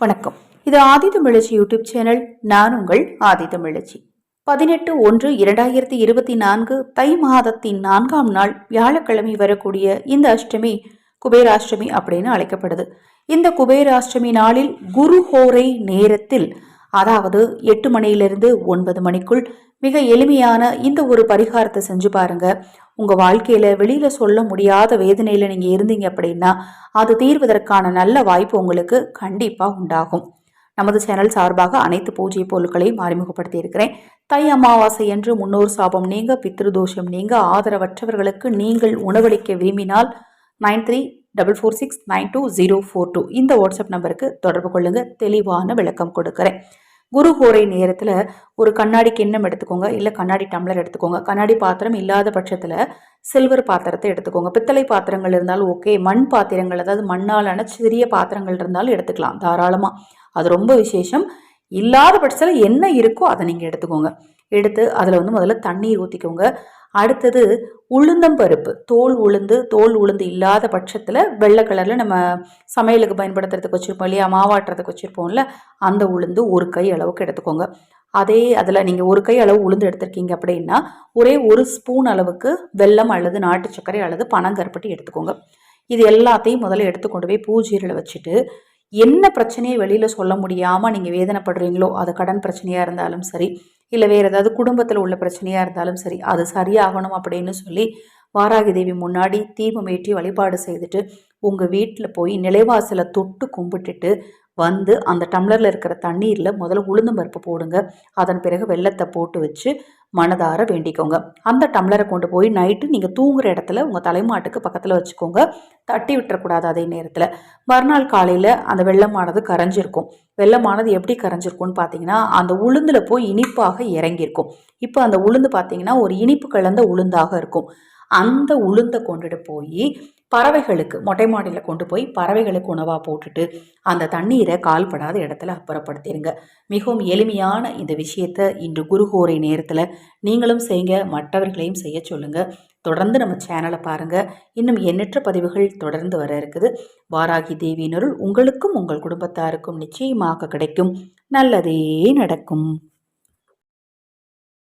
வணக்கம். இது ஆதி தமிழச்சி YouTube channel. நான் உங்கள் ஆதி தமிழச்சி. பதினெட்டு ஒன்று இரண்டாயிரத்தி இருபத்தி நான்கு தை மாதத்தின் நான்காம் நாள் வியாழக்கிழமை வரக்கூடிய இந்த அஷ்டமி குபேராஷ்டமி அப்படின்னு அழைக்கப்படுது. இந்த குபேராஷ்டமி நாளில் குரு ஹோரை நேரத்தில் அதாவது எட்டு மணியிலிருந்து ஒன்பது மணிக்குள். மிக எளிமையான இந்த ஒரு பரிகாரத்தை செஞ்சு பாருங்க. உங்க வாழ்க்கையில வெளியில சொல்ல முடியாத வேதனையில நீங்க இருந்தீங்க அப்படின்னா அது தீர்வதற்கான நல்ல வாய்ப்பு உங்களுக்கு கண்டிப்பா உண்டாகும். நமது சேனல் சார்பாக அனைத்து பூஜை பொருட்களையும் அறிமுகப்படுத்தி இருக்கிறேன். தை அமாவாசை என்று முன்னோர் சாபம் நீங்க பித்ருதோஷம் நீங்க ஆதரவற்றவர்களுக்கு நீங்கள் உணவளிக்க விரும்பினால் nine three double four six nine two zero four two இந்த வாட்ஸ்அப் நம்பருக்கு தொடர்பு கொள்ளுங்க. தெளிவான விளக்கம் கொடுக்குறேன். குரு ஹோரை நேரத்தில் ஒரு கண்ணாடி கிண்ணம் எடுத்துக்கோங்க. இல்லை கண்ணாடி டம்ளர் எடுத்துக்கோங்க. கண்ணாடி பாத்திரம் இல்லாத பட்சத்தில் சில்வர் பாத்திரத்தை எடுத்துக்கோங்க. பித்தளை பாத்திரங்கள் இருந்தாலும் ஓகே மண் பாத்திரங்கள் அதாவது மண்ணாலான சிறிய பாத்திரங்கள் இருந்தாலும் எடுத்துக்கலாம். தாராளமாக அது ரொம்ப விசேஷம். இல்லாத பட்சத்தில் என்ன இருக்கோ அதை நீங்கள் எடுத்துக்கோங்க. எடுத்து அதில் வந்து முதல்ல தண்ணீர் ஊற்றிக்கோங்க அடுத்தது உளுந்தம்பருப்பு தோல் உளுந்து தோல் உளுந்து இல்லாத பட்சத்தில் வெள்ளை கலரில் நம்ம சமையலுக்கு பயன்படுத்துறதுக்கு வச்சுருப்போம் இல்லையா? மாவாட்டுறதுக்கு வச்சுருப்போம்ல? அந்த உளுந்து ஒரு கை அளவுக்கு எடுத்துக்கோங்க. அதே அதில் நீங்கள் ஒரு கை அளவு உளுந்து எடுத்திருக்கீங்க அப்படின்னா ஒரே ஒரு ஸ்பூன் அளவுக்கு வெல்லம் அல்லது நாட்டு சர்க்கரை அல்லது பனங்கருப்பட்டி எடுத்துக்கோங்க. இது எல்லாத்தையும் முதல்ல எடுத்து கொண்டு போய் பூஜீரில் வச்சுட்டு என்ன பிரச்சனையை வெளியில் சொல்ல முடியாமல் நீங்கள் வேதனைப்படுறீங்களோ அது கடன் பிரச்சனையாக இருந்தாலும் சரி இல்லை வேறு ஏதாவது குடும்பத்தில் உள்ள பிரச்சனையாக இருந்தாலும் சரி அது சரியாகணும் அப்படின்னு சொல்லி வாராகி தேவி முன்னாடி தீபம் ஏற்றி வழிபாடு செய்துட்டு உங்கள் வீட்டில் போய் நிலைவாசலை தொட்டு கும்பிட்டுட்டு வந்து அந்த டம்ளரில் இருக்கிற தண்ணீரில் முதல்ல உளுந்தம் பருப்பு போடுங்க. அதன் பிறகு வெள்ளத்தை போட்டு வச்சு மனதார வேண்டிக்கோங்க. அந்த டம்ளரை கொண்டு போய் நைட்டு நீங்கள் தூங்குற இடத்துல உங்கள் தலைமாட்டுக்கு பக்கத்தில் வச்சுக்கோங்க. தட்டி விட்டுறக்கூடாது அதே நேரத்தில். மறுநாள் காலையில் அந்த வெள்ளமானது கரைஞ்சிருக்கும். வெள்ளமானது எப்படி கரைஞ்சிருக்கும்னு பார்த்தீங்கன்னா அந்த உளுந்தில் போய் இனிப்பாக இறங்கியிருக்கும். இப்போ அந்த உளுந்து பார்த்தீங்கன்னா ஒரு இனிப்பு கலந்த உளுந்தாக இருக்கும். அந்த உளுந்தை கொண்டுட்டு போய் பறவைகளுக்கு மொட்டை மாடியில் கொண்டு போய் பறவைகளுக்கு உணவாக போட்டுட்டு அந்த தண்ணீரை கால்படாத இடத்துல அப்புறப்படுத்திடுங்க மிகவும் எளிமையான இந்த விஷயத்தை இன்று குருகோரை நேரத்தில் நீங்களும் செய்யுங்க மற்றவர்களையும் செய்ய சொல்லுங்கள் தொடர்ந்து நம்ம சேனலை பாருங்கள் இன்னும் எண்ணற்ற பதிவுகள் தொடர்ந்து வர இருக்குது. வாராகி தேவியினருள் உங்களுக்கும் உங்கள் குடும்பத்தாருக்கும் நிச்சயமாக கிடைக்கும். நல்லதே நடக்கும்.